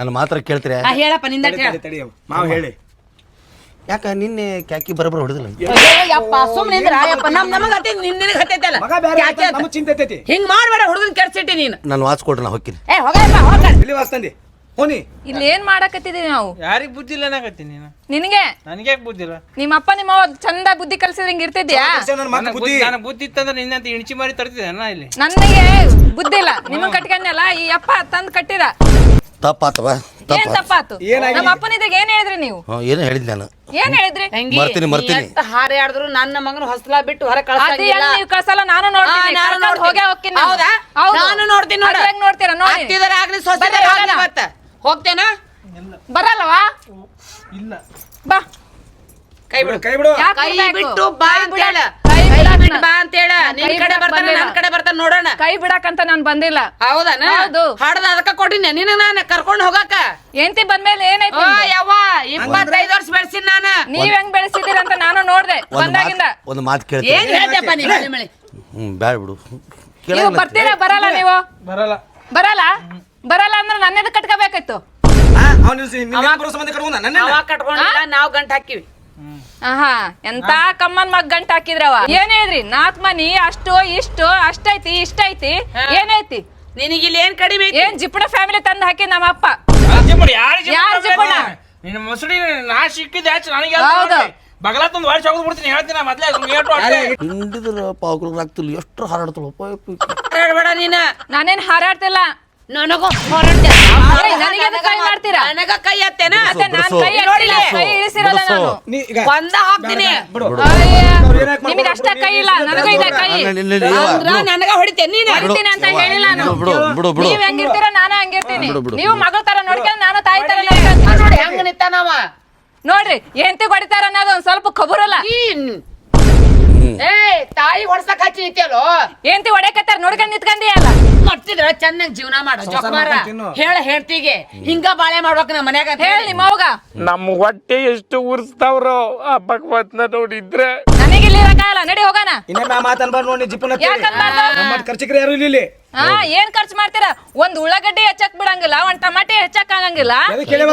ನನ್ನ ಮಾತ್ರ ಕೇಳ್ತೀರ? ಆ, ಹೇಳಪ್ಪ ನಿಂದ ತಡಿ, ಹೇಳ ತಡಿ, ತಡಿ ಮಾವ ಹೇಳಿ. ಯಾಕ ನಿನ್ನೆ ಕ್ಯಾಕಿ ಬರಬರ ಹೊಡೆದಿಲ್ಲ ಯಪ್ಪ ಸುಮ್ಮನೆ ಇದ್ರ ಯಪ್ಪ ನಮ್ ನಮಗ ಹತ್ತೈತಿ ನಿನ್ ನಿನಗ ಹತ್ತೈತಲ್ಲ ಮಗ ಬೇರೆ ಯಾಕೆ ಅಂತ? ನಮ್ಗೆ ಚಿಂತೆ ಐತಿ ಹಿಂಗ್ ಮಾಡ್ಬೇಡ ಹುಡುಗನ್ ಕೆಡ್ಸಿಟ್ಟಿ ನೀನು. ನಾನು ವಾಚ್ ಕೊಡ್ರಿ ನಾ ಹೋಗಿ ಏ ಹೋಗಪ್ಪ ಹೋಗ ಇಲ್ಲಿ ವಾಸ್ತಂದಿ ಹೋನಿ ಇಲ್ಲಿ ಏನ್ ಮಾಡಕತ್ತಿದೀವಿ ನಾವು? ಯಾರಿಗ್ ಬುದ್ಧಿ ಇಲ್ಲ ಅನ್ನಕತ್ತೀನಿ ನೀನು? ನಿನಗೆ? ನನಗೆ ಬುದ್ಧಿ ಇಲ್ಲ ನಿಮ್ಮ ಅಪ್ಪ ನಿಮ್ಮ ಅವ್ವ ಚಂದ ಬುದ್ಧಿ ಕಲ್ಸಿದ್ರೆ ಹಿಂಗ್ ಇರ್ತಿದ್ಯಾ ನನ್ನ ನನಗ್ ಬುದ್ಧಿ. ಬುದ್ಧಿ ನನಗೆ ಬುದ್ಧಿ ಇತ್ತಂದ್ರೆ ನಿನ್ನಂತ ಇಣಚಿ ಮಾರಿ ತರ್ತಿದ್ದೆ ಇಲ್ಲಿ. ನನಗೆ ಬುದ್ಧಿ ಇಲ್ಲ. ನಿಮಗ್ ಕಟ್ಕೊಂಡಲ್ಲ ಈ ಅಪ್ಪ ತಂದ್ ಕಟ್ಟಿದ. ತಪ್ಪಾತವ? ಏನ್ ತಪ್ಪ ತಪ್ಪಾತು? ನಮ್ಮ ಅಪ್ಪನಿದಾಗ ಏನ್ ಹೇಳಿದ್ರಿ ನೀವು? ಏನು ಹೇಳಿದ್ ನಾನು? ಏನ್ ಹೇಳಿದ್ರಿ? ಮರ್ತೀನಿ, ಮರ್ತೀನಿ. ಎಷ್ಟ್ ಹಾರೆ ಆಡಿದ್ರು ನನ್ನ ಮಗನ ಹೊಸಲ ಬಿಟ್ಟು ಹೊರ ಅದು ಕಳ್ಸಂಗಿಲ್ಲ. ಹೆಂಗ್ ನೀವು ಕಳ್ಸಲ್ಲ ನಾನು ನೋಡ್ತೀನಿ. ನಾನು ಕರ್ಕೊಂಡ್ ನೋಡ್ತೀನಿ. ಹೋಗೇ ಹೋಗ್ತೀನಿ ನಾನು. ಹೌದಾ? ಹೌದು. ನಾನು ನೋಡ್ತೀನಿ ನೋಡಿ. ಅದು ಹೆಂಗ್ ನೋಡ್ತೀರಾ? ನೋಡಿ. ಹತ್ತಿದರೆ ಆಗ್ಲಿ ಸೊಸೆದರೆ ಬರ್ರಿ, ಆಗ್ಲಿ ಮತ್ತ ಹೋಗ್ತೇನಾ ಬರಲ್ಲವಾ? ಇಲ್ಲ. ಬಾ. ಕೈ ಬಿಡು. ಕೈ ಬಿಡು. ಯಾಕ್ ಕೈ ಬಿಡ್ಬೇಕು? ಬಿಟ್ಟು ಬಾ ಕೈ ಅಂತ ಬಿಡ- ಹೇಳ. ಬಾ ಅಂತ ಹೇಳ ನಿನ್ ಕೈ ಕಡೆ ಬರ್ತಾನೆ ನನ್ ಕಡೆ ಬರ್ತಾನೆ ನೋಡೋಣ. ಕೈ ಬಿಡಕಂತ ನಾನ್ ಬಂದಿಲ್ಲ. ಹೌದಾ ಹೌದು. ಹಾಡ್ದ ಅದಕ್ಕ ಕೊಟ್ಟಿನಿ ನಿನ್ನ ನಾನು ಕರ್ಕೊಂಡು ಹೋಗಾಕ. ಎಂತಿ ಬಂದ್ಮೇಲೆ ಏನಾಯ್ತು? ಯವ್ವ ಇಪ್ಪತ್ತೈದು ವರ್ಷ ಬೆಳೆಸಿನ ನಾನು. ನೀವ್ ಹೆಂಗ್ ಬೆಳೆಸಿದೀರ ಅಂತ ನಾನು ನೋಡ್ದೆ ಒಂದು ಬಂದಾಗಿಂದ. ಮಾತು ಒಂದು ಮಾತು ಕೇಳ್ತೀನಿ. ಏನ್ ಹೇಳ್ತಪ್ಪ ನೀ ಮಳೆ ಮಳೆ? ಬ್ಯಾಡ ಬಿಡು. ನೀವು ಬರ್ತೀರಾ ಬರಲ್ಲ ನೀವು? ಬರಲ್ಲ. ಬರಲ್ಲ? ಬರಲ್ಲ ಅಂದ್ರೆ ನನ್ನೆದು ಕಟ್ಕೋಬೇಕಾಯ್ತು? ನಾವ್ ಗಂಟ್ ಹಾಕಿವಿ ಆಹಾ ಎಂತ ಕಮ್ಮನ್ ಮಗ್ ಗಂಟ ಹಾಕಿದ್ರವ? ಏನ್ ಹೇಳಿದ್ರಿ? ನಾಲ್ಕ್ ಮನಿ ಅಷ್ಟು ಇಷ್ಟು ಅಷ್ಟೈತಿ ಇಷ್ಟೈತಿ. ಏನೈತಿ ನಿನಗೆ ಇಲ್ಲಿ ಏನ್ ಕಡಿಮೆ ಐತಿ? ಏನ್ ಜಿಪ್ಪಣ ಫ್ಯಾಮಿಲಿ ತಂದ್ ಹಾಕಿ ನಮ್ಮ ಅಪ್ಪ? ಯಾರು ಜಿಪ್ಪಣ? ನಿನ್ನ ಮೊಸಳಿ ನಾ ಸಿಕ್ಕಿದ್ದೆ ಆಚೆ ನನಗೆ ಹೌದು. ಬಗಲ ತಂದು ವರ್ಷ ಹೋಗಿ ಬಿಡ್ತೀನಿ ಹೇಳ್ತೀನಿ ಮೊದ್ಲೇ. ಹಿಂಡಿದ್ರ ಪಾವುಗಳು ಆಗ್ತಿಲ್ಲ ಎಷ್ಟು ಹಾರಾಡ್ತಳಪ್ಪ ಹಾರಾಡ್ಬೇಡ ನೀನ. ನಾನೇನ್ ಹಾರಾಡ್ತಿಲ್ಲ? ನನಗೂ ಹೋರಾಡ್ತೆ. ಏಯ್, ನನಗೇನು ಕೈ ಮಾಡ್ತೀರಾ? ನನಗ ಕೈ ಎತ್ತೇನ ಮತ್ತೆ ನಾನ್ ಕೈ ಎತ್ತಿಲ್ಲ, ಕೈ ಇಳಿಸಿರಲ್ಲ. ನಾನು ನೀ ಈಗ ಒಂದ ಹಾಕ್ತೀನಿ ಬಿಡು ಅಯ್ಯ, ನಿಮಗೆ ಅಷ್ಟ ಕೈ ಇಲ್ಲ ನನಗೂ ಇದೆ ಕೈ ಅಂದ್ರ ನನಗ ಹೊಡಿತೆ ನೀನು ಹೊಡಿತೀನಿ ಅಂತ ಹೇಳಿಲ್ಲ ನಾನು ಬಿಡು ಬಿಡು ಬಿಡು ನೀವ್ ಹೆಂಗಿರ್ತೀರ ನಾನು ಹಂಗಿರ್ತೀನಿ ಬಿಡು, ಬಿಡು, ನೀವು ಮಗಳ ತರ ನೋಡ್ಕೊಂಡು ನಾನು ತಾಯಿ ತರ ನೋಡಿ ಹೆಂಗ್ ನಿಂತಾನವ ನೋಡ್ರಿ ಎಂತ ಹೊಡಿತಾರ ಅನ್ನೋದು ಒಂದ್ ಸ್ವಲ್ಪ ಖಬರಲ್ಲ ಈನ್. ಏ ತಾಯಿ ಹೊಡ್ಸಕ್ ಹಚ್ಚಿ ನಿಂತಿಯಲ್ಲೋ? ಏಂತಿ ಹೊಡೆಕತ್ತಾರ ನೋಡ್ಕೊಂಡ್ ನಿಂತ್ಕಂದಿಯಲ್ಲ ಕಟ್ಟಿದ್ರ ಚೆನ್ನಾಗಿ ಜೀವನ ಮಾಡೋ ಜೋಕುಮಾರ ಹೇಳ ಹೇಳ್ತಿಗೆ ಹಿಂಗ ಬಾಳೆ ಮಾಡ್ಬೇಕು ನಮ್ಮ ಮನ್ಯಾಗ ಹೇಳಿ ನಿಮ್ಮ ಅವ್ಗ. ನಮ್ಮ ಹೊಟ್ಟೆ ಎಷ್ಟು ಉರ್ಸ್ತಾವ್ರೋ ಆ ಭಗವತ್ನ ನೋಡಿದ್ರೆ. ನನಗೆ ಇಲ್ಲಿ ಇರಕ್ಕಾಗಲ್ಲ ನಡಿ ಹೋಗೋಣ. ಇನ್ನೊಮ್ಮೆ ಆ ಮಾತನ್ ಬಾರ್ ನೋಡಿ ಜಿಪ್ಪನ? ನಮ್ಮ ಖರ್ಚಿಕ್ರೆ ಯಾರು ಇಲ್ಲ ಇಲ್ಲಿ? ಹಾ ಏನ್ ಖರ್ಚು ಮಾಡ್ತೀರಾ? ಒಂದ್ ಉಳ್ಳಾಗಡ್ಡಿ ಹೆಚ್ಚಕ್ ಬಿಡಂಗಿಲ್ಲ ಒಂದ್ ಟಮಾಟೆ ಹೆಚ್ಚಕ್ ಆಗಂಗಿಲ್ಲ. ಕೇಳಿ.